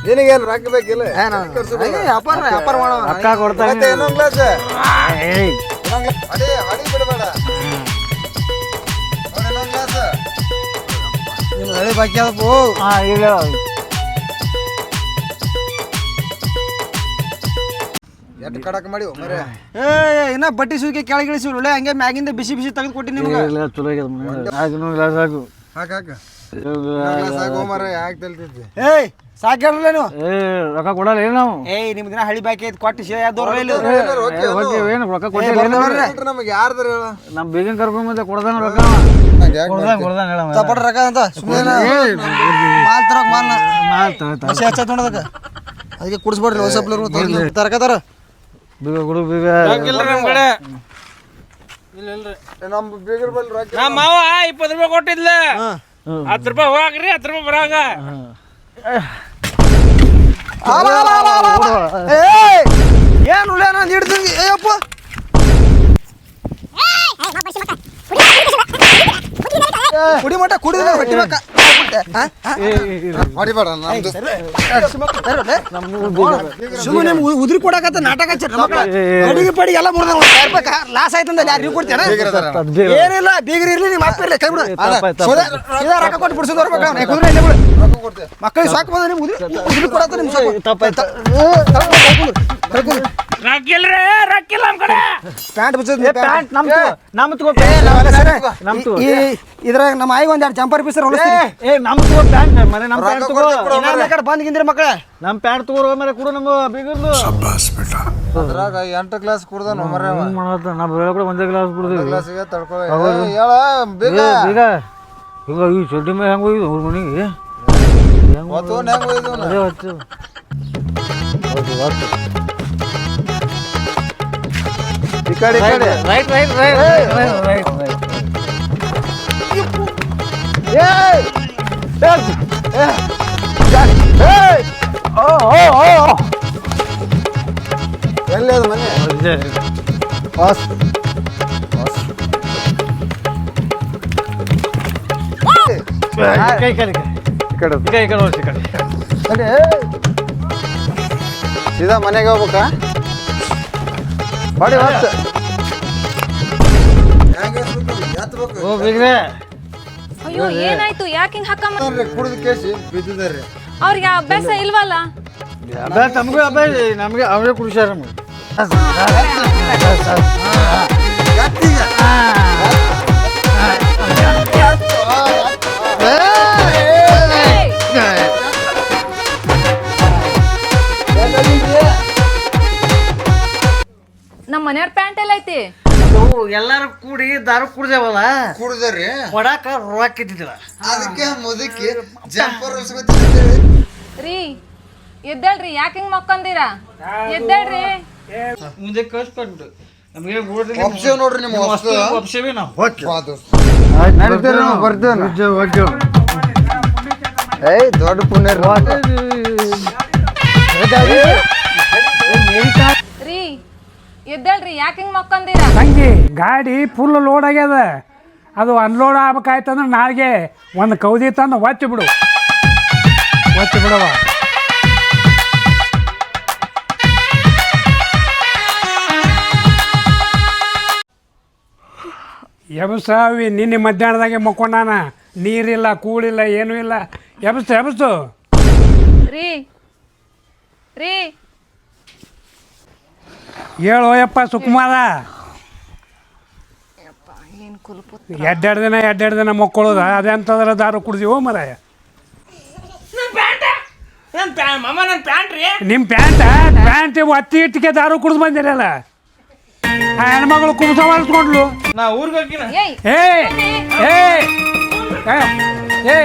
ನಿನಗೇನ್ ರೊಕ್ಕ ಬೇಕಿಲ್ಲ ವ್ಯಾಪಾರ ವ್ಯಾಪಾರ ಮಾಡೋ ಅಕ್ಕ ಕೊಡ್ತಾನೆ ಮತ್ತೆ ಇನ್ನೊಂದ್ ಗ್ಲಾಸ್ ಏಯ್ ಹೊಡಿ ಹೊಡಿ ಬಿಡಬೇಡ ನೋಡಿ ಇನ್ನೊಂದ್ ಗ್ಲಾಸ್ ನಿಮ್ ಹಳಿ ಬಾಕಿ ಅದಪ್ಪು ಹಾ ಈಗ ಎಷ್ಟು ಕಡಕ್ ಮಾಡಿ ಮರೆ ಏ ಇನ್ನ ಬಟ್ಟಿ ಸುಗಿ ಕೆಳಗೆ ಇಳಿಸಿ ಒಳ್ಳೆ ಹಂಗೆ ಮ್ಯಾಗಿಂದ ಬಿಸಿ ಬಿಸಿ ತೆಗೆದು ಕೊಟ್ಟಿ ನಿಮ್ಗೆ. ಇಲ್ಲ ಚಲೋ ಆಗ್ಯದ ಇನ್ನೊಂದು ಗ್ಲಾಸ್ ಹಾಕು. ಹಾಕ ಹಾಕ. ಗ್ಲಾಸ್ ಹಾಕೋ ಮರೆ ಯಾಕೆ ತಲ್ತಿದ್ದೆ? ಏಯ್ ಸಾಕ್ ಹೇಳ್ರಲ್ಲ ನೀವು? ಏ ರೊಕ್ಕ ಕೊಡಲ್ಲ ಏನು ನಾವು? ಏಯ್ ನಿಮ್ ದಿನ ಹಳಿ ಬಾಕಿ ಐತಿ ಕೊಟ್ಟು ಶೇ ದೂರ ಇಲ್ಲ. ಹೋಗಿ ಏನು ರೊಕ್ಕ ಕೊಟ್ಟಿಲ್ಲ ನಮಗೆ ಯಾರ್ದಾರ ಹೇಳ? ನಮ್ಮ ಬೇಗನ್ ಕರ್ಕೊಂಡ್ ಬಂದೆ ಕೊಡ್ದಾನ ರೊಕ್ಕ. ಕೊಡ್ದಾನ ಕೊಡ್ದಾನ ಹೇಳ ತಪಡ ರೊಕ್ಕ ಅಂತ? ಸುಮ್ಮನೆ ಮಾಲ್ ತರಕ್ ಮಾಲ್ ಮಾಲ್ ನೋಡದಕ್ಕ ಅದಕ್ಕೆ ಕುಡಿಸ್ಬೇಡ್ರಿ ಹೊಸ ಪ್ಲೇರ್ ತರಕ ತರ ಬೀಗ ಕೊಡು ಬೀಗ ಇಲ್ಲ ನಮ್ ಕಡೆ ನಮ್ಮ ಬೀಗರ್ ಬಲ್ಲಿ ರೊಕ್ಕ ನಮ್ಮ ಮಾವ ಇಪ್ಪತ್ತು ರೂಪಾಯಿ ಕೊಟ್ಟಿದ್ಲ ಹತ್ತು ರೂಪಾಯಿ ಹೋಗ್ರಿ ಹತ್ತು ರೂಪಾಯಿ ಬರಾಗ ಏನು ಉಳ್ಳ ನಾನು ಹಿಡ್ದಂಗೆ ಏಯಪ್ಪ ಕುಡಿ ಮಟ್ಟ ಕುಡಿದ್ರೆ ಹೊಟ್ಟಿ ಬೇಕ ಹೊಡಿಬೇಡ ನಮ್ದು. ಸುಮ್ಮನೆ ಉದ್ರಿ ಕೊಡಕತ್ತ ನಾಟಕ ಅಡಿಗೆ ಪಡಿ ಎಲ್ಲ ಮುರಿದ ಲಾಸ್ ಆಯ್ತಂದ ಯಾರು ನೀವು ಕೊಡ್ತೇನೆ ಏನಿಲ್ಲ ಬೀಗರಿ ಇರ್ಲಿ ನಿಮ್ಮ ಅಪ್ಪ ಇರ್ಲಿ ಕೈ ಬಿಡು. ಸೋದಾ ರೊಕ್ಕ ಕೊಟ್ಟು ಬಿಡಿಸೋದು ಬರ್ಬೇಕು ಕುದುರೆ ಇಲ್ಲೇ ಬಿಡು. ಮಕ್ಕಳಿಗೆ ಸಾಕು ಬಂದ ನೀವು ಉದ್ರಿ ಉದ್ರಿ ಕೊಡತ್ತ ನಿಮ್ಮ ಸಾಕು. ರೊಕ್ಕ ಇಲ್ರಿ ರೊಕ್ಕ ಇಲ್ಲ ನಮ್ ಕಡೆ. ಪ್ಯಾಂಟ್ ಬಿಚ್ಚೋದು ಪ್ಯಾಂಟ್. ನಮ್ದು ತಗೋ ಈ ಇದ್ರಾಗ ನಮ್ಮ ಆಯಿ ಒಂದ್ ಎರಡು ಜಂಪರ್ ಪೀಸರ್ ಹೊಲಿಸ್ತೀವಿ ಏ ನಮ್ ತಗೋ ಪ್ಯಾಂಟ್. ಮನೆ ನಮ್ ಪ್ಯಾಂಟ್ ತಗೋ. ಇನ್ನೊಂದ್ ಕಡೆ ಬಂದ್ ಗಿಂದಿರಿ ಮಕ್ಕಳೇ ನಮ್ ಪ್ಯಾಂಟ್ ತಗೋ ಮೇಲೆ ಕೊಡು ನಮ್ಮ ಬೀಗರ್ದು. ಅದ್ರಾಗ ಎಂಟು ಗ್ಲಾಸ್ ಕುಡ್ದ ಮರೆ ಹೆಂಗ್ ಮಾಡತ್ತ ನಾ ಬೆಳೆ ಕೂಡ ಒಂದೇ ಗ್ಲಾಸ್ ಗ್ಲಾಸಿಗೆ ತಡ್ಕೊ ಏ, ಹೇಳ ಬೇಗ. ಬೀಗ. ಈಗ ಈ ಚಡ್ಡಿ ಮೇಲೆ ಹೆಂಗ್ ಹೋಗಿದ್ದು ಅವ್ರ ಮನೆಗೆ? ಹೆಂಗ್ ಒಯ್ದು? ಅದೇ ಹೊತ್ತು ಹೊತ್ತು. ಕಡೆ ಈ ಕಡೆ right right right right right right ಎಲ್ಲಿ ಅದು ಮನೆ ಕೈ ಕೈ ಕೈ ಈ ಕಡೆ ಕೈ ಕೈ ನೋಡ್ಸಿ ಕೈ ಅದೇ ಸೀದಾ ಮನೆಗೆ ಹೋಗ್ಬೇಕಾ ಬಾಡಿ ಹೊತ್ತು ಓ ಬಿಗ್ರೆ ಅಯ್ಯೋ ಏನಾಯ್ತು? ಯಾಕೆ ಹಿಂಗ್ ಹಾಕಮ್ಮ? ಕುಡಿದು ಕೇಸಿ ಬಿದ್ದಿದ್ದಾರೆ. ಅವ್ರಿಗೆ ಅಭ್ಯಾಸ ಇಲ್ವಲ್ಲ? ಅಭ್ಯಾಸ ನಮಗೂ ಅಭ್ಯಾಸ ನಮಗೆ ಅವರೇ ಕುಡಿಸ್ಯಾರ ನಮಗೆ. ನಮ್ಮ ಮನೆಯವ್ರ ಪ್ಯಾಂಟ್ ಎಲ್ಲ ಐತಿ ಎಲ್ಲಾರು ಕೂಡಿ ದಾರು ಕುಡ್ದೇವಲ್ಲ ಕುಡ್ದ್ರಿ ಕೊಡಾಕ ರೊಕ್ಕ ಇದ್ದಿದ್ದಿಲ್ಲ ಅದಕ್ಕೆ ಮುದಕ್ಕೆ ಜಂಪರ್ ರೀ ಎದ್ದೇಳ್ರಿ ಯಾಕೆ ಹಿಂಗ್ ಮಕ್ಕೊಂದಿರ ಎದ್ದೇಳ್ರಿ ಮುಂದೆ ಕಳ್ಸ್ಕೊಂಡು ನಮಗೆ ಒಪ್ಸೇವ್ ನೋಡ್ರಿ ನಿಮ್ಮ ಒಪ್ಸೇವಿ ನಾವು ಬರ್ತೇವೆ ಏಯ್ ದೊಡ್ಡ ಪುಣ್ಯ ಎದ್ದೇಳ್ರಿ ಯಾಕೆ ಹಿಂಗ್ ಮಕ್ಕಂದಿರ? ತಂಗಿ ಗಾಡಿ ಫುಲ್ ಲೋಡ್ ಆಗ್ಯದ. ಅದು ಅನ್ಲೋಡ್ ಆಗ್ಬೇಕಾಯ್ತಂದ್ರೆ ನಾಳೆಗೆ ಒಂದು ಕೌದಿ ತಂದು ಒತ್ತಿ ಬಿಡು. ಒತ್ತಿ ಬಿಡವ ಎಬಸಾವಿ ನಿನ್ನೆ ಮಧ್ಯಾಹ್ನದಾಗೆ ಮಕ್ಕೊಂಡಾನ. ನೀರಿಲ್ಲ ಕೂಳಿಲ್ಲ ಏನೂ ಇಲ್ಲ. ಎಬಸು ಎಬಸು. ರೀ ರೀ. ಹೇಳು ಯಪ್ಪ ಸುಕುಮಾರ. ಎಡ್ಡೆರಡು ದಿನ ಎಡ್ಡೆರಡು ದಿನ ಮಕ್ಕಳೋದ. ಅದೆಂತದ್ರ ದಾರು ಕುಡ್ದೀವೋ ಮರಾಯ. ನನ್ ಪ್ಯಾ ಮಾಮ ನನ್ ಪ್ಯಾಂಟ್ ರೀ? ನಿಮ್ಮ ಪ್ಯಾಂಟ್ ಪ್ಯಾಂಟ್ ಒತ್ತಿ ಇಟ್ಟಿಗೆ ದಾರು ಕುಡ್ದು ಬಂದಿರಲ್ಲ. ಆ ಹೆಣ್ಮಗಳು ಕುಮಸ ಮಾಡಿಸ್ಕೊಂಡ್ಲು ನಾ ಊರಿಗೆ ಹೋಗಿನ ಏಯ್ ಏಯ್ ಏಯ್ ಏ